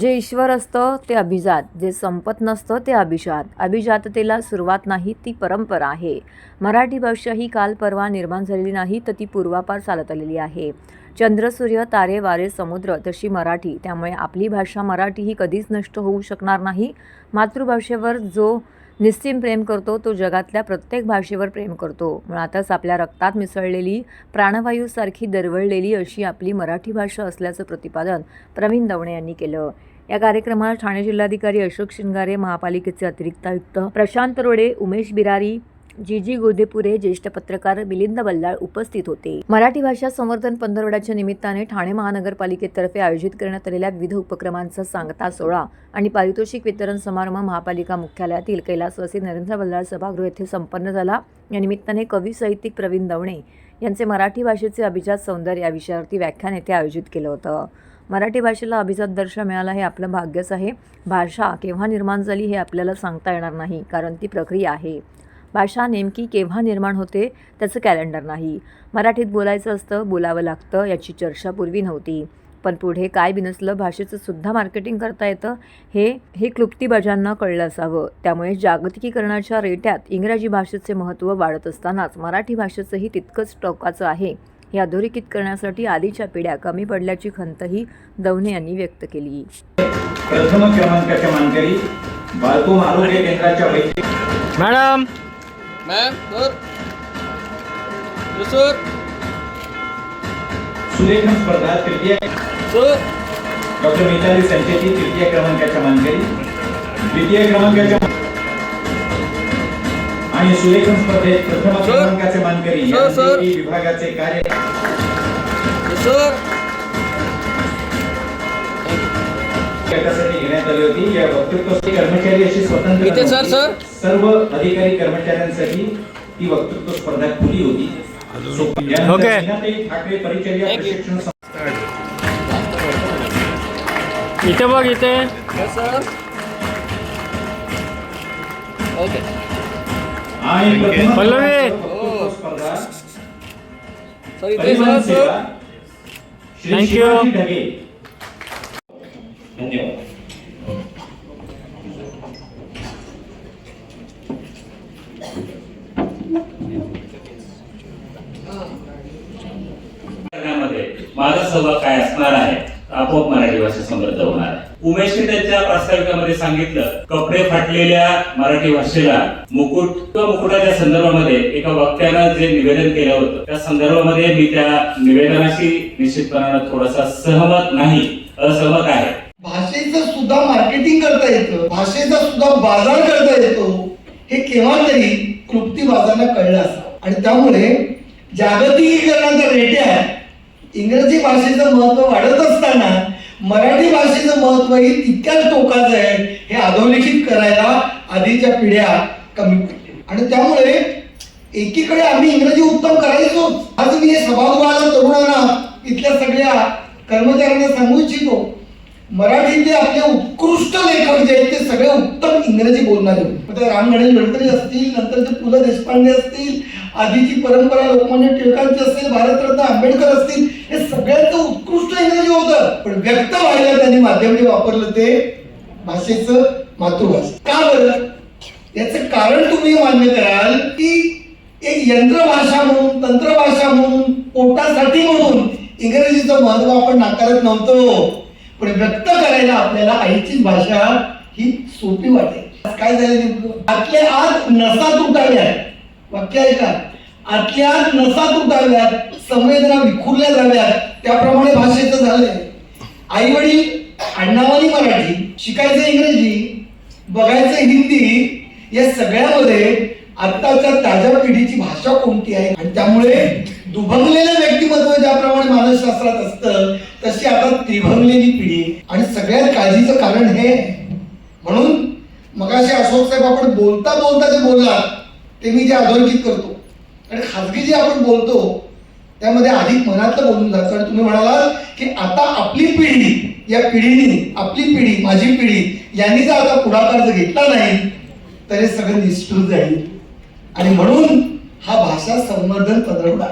जे ईश्वर असतं ते अभिजात. जे संपत नसतं ते अभिजात. अभिजाततेला सुरुवात नाही ती परंपरा आहे. मराठी भाषा ही काल परवा निर्माण झालेली नाही तर ती पूर्वापार चालत आलेली आहे. चंद्र सूर्य तारे वारे समुद्र तशी मराठी. त्यामुळे आपली भाषा मराठी ही कधीच नष्ट होऊ शकणार नाही. मातृभाषेवर जो निस्सीम प्रेम करतो तो जगातल्या प्रत्येक भाषेवर प्रेम करतो. मुळातच आपल्या रक्तात मिसळलेली प्राणवायूसारखी दरवळलेली अशी आपली मराठी भाषा असल्याचं प्रतिपादन प्रवीण दवणे यांनी केलं. या कार्यक्रमात ठाणे जिल्हाधिकारी अशोक शिंगारे महापालिकेचे अतिरिक्त आयुक्त प्रशांत रोडे उमेश बिरारी जी जी गोदेपुरे ज्येष्ठ पत्रकार मिलिंद बल्लाळ उपस्थित होते. मराठी भाषा संवर्धन पंधरवड्याच्या निमित्ताने ठाणे महानगरपालिकेतर्फे आयोजित करण्यात आलेल्या विविध उपक्रमांचा सांगता सोहळा आणि पारितोषिक वितरण समारंभ महापालिका मुख्यालयातील कैलासवासी नरेंद्र बल्लाळ सभागृह येथे संपन्न झाला. या निमित्ताने कवी साहित्यिक प्रवीण दवणे यांचे मराठी भाषेचे अभिजात सौंदर्य या विषयावरती व्याख्यान येथे आयोजित केलं होतं. मराठी भाषेला अभिजात दर्जा मिळाला हे आपलं भाग्यच आहे. भाषा केव्हा निर्माण झाली हे आपल्याला सांगता येणार नाही कारण ती प्रक्रिया आहे. भाषा नेमकी केव्हा निर्माण होते त्याचं कॅलेंडर नाही. मराठीत बोलायचं असतं बोलावं लागतं याची चर्चा पूर्वी नव्हती. पण पुढे काय बिनसलं भाषेचं सुद्धा मार्केटिंग करता येतं हे हे क्लुप्तीबाजांना कळलं असावं. त्यामुळे जागतिकीकरणाच्या रेट्यात इंग्रजी भाषेचे महत्त्व वाढत असतानाच मराठी भाषेचंही तितकंच टोकाचं आहे हे अधोरेखित करण्यासाठी आधीच्या पिढ्या कमी पडल्याची खंतही दवणे यांनी व्यक्त केली. प्रथम क्रमांकाच्या मानकरी बालकोम आरोग्य केंद्राच्या वैद्य मॅडम! मॅम सर सर सुलेखन स्पर्धा तृतीय सर डॉक्टर मिताली संचेती तृतीय क्रमांकाच्या मानकरी द्वितीय क्रमांकाच्या आणि सुलेखन स्पर्धेत प्रथम. क्रमांकाचे मानकरी सर, विभागाचे कार्य सर याच्यासाठी घेण्यात आली होती या वक्तृत्व कर्मचारी अशी स्वतंत्र इथे सर, नव्हती. सर. सर्व अधिकारी कर्मचाऱ्यांसाठी ती वक्तृत्व स्पर्धा खुली होती. ठाकरे परिचर्या Thank you. प्रशिक्षण इथे बघ इथे. आणि प्रथम पल्लवी. वक्तृत्व स्पर्धा सर इथे परिवहन सर सेवा sir Shri Thank you. Shivaji Dhage धन्यवाद करण्यामध्ये माझा सहभाग काय असणार आहे आपोआप मराठी भाषा समृद्ध होणार आहे. उमेशने त्यांच्या प्रास्ताविकामध्ये सांगितलं कपडे फाटलेल्या मराठी भाषेला मुकुट किंवा मुकुटाच्या संदर्भामध्ये एका वक्त्यानं जे निवेदन केलं होतं त्या संदर्भामध्ये मी त्या निवेदनाशी निश्चितपणानं थोडासा सहमत नाही असहमत आहे. भाषेचं सुद्धा मार्केटिंग करता येतं भाषेचा सुद्धा बाजार करता येतो हे केव्हा तरी कृप्ती बाजारला कळलं असं आणि त्यामुळे जागतिकीकरणाच्या रेट्यात इंग्रजी भाषेचं महत्त्व वाढत असताना मराठी भाषेचं महत्वही तितक्याच टोकाचं आहे हे अधोलिखित करायला आधीच्या पिढ्या कमी पडल्या आणि त्यामुळे एकीकडे आम्ही इंग्रजी उत्तम करायचो आज मी हे सभागृहाला तरुणांना इथल्या सगळ्या कर्मचाऱ्यांना सांगू इच्छितो मराठीतले आपले उत्कृष्ट लेखक जे आहेत ते सगळे उत्तम इंग्रजी बोलणारे होते. राम गणेश गडकरी असतील नंतर ते पु ल देशपांडे असतील आधीची परंपरा लोकमान्य टिळकांची असेल भारतरत्न आंबेडकर असतील हे सगळ्यांचं उत्कृष्ट इंग्रजी होतं. पण व्यक्त व्हायला त्यांनी माध्यमने वापरलं ते भाषेचं मातृभाषा. का बरं? याचं कारण तुम्ही मान्य कराल की एक यंत्रभाषा म्हणून तंत्रभाषा म्हणून पोटासाठी म्हणून इंग्रजीचं महत्त्व आपण नाकारत नव्हतो. पण व्यक्त करायला आपल्याला आईचीच भाषा ही सोपी वाटेल. काय झालं आतल्या आत नसा तुटाव्या वाक्य ऐका. आतल्या नसात नसा संवेदना विखुरल्या जाव्यात त्याप्रमाणे भाषेचं झालंय. आई वडील अण्णावानी मराठी शिकायचं इंग्रजी बघायचं हिंदी या सगळ्यामध्ये आत्ताच्या ताज्या पिढीची भाषा कोणती आहे? आणि त्यामुळे दुभंगलेलं व्यक्तिमत्व ज्याप्रमाणे मानसशास्त्रात असतं तशी आता त्रिभंगलेली पिढी. आणि सगळ्यात काळजीचं कारण हे. म्हणून मगाशी अशोक साहेब आपण बोलता बोलता जे बोललात ते मी जे अधोरेखित करतो. आणि खाजगी जे आपण बोलतो त्यामध्ये अधिक मनातलं बोलून जातं आणि तुम्ही म्हणालात की आता आपली पिढी या पिढीने आपली पिढी माझी पिढी यांनी जर आता पुढाकार जर घेतला नाही तर हे सगळं निष्ठूर जाईल. आणि म्हणून हा भाषा संवर्धन पदरवडा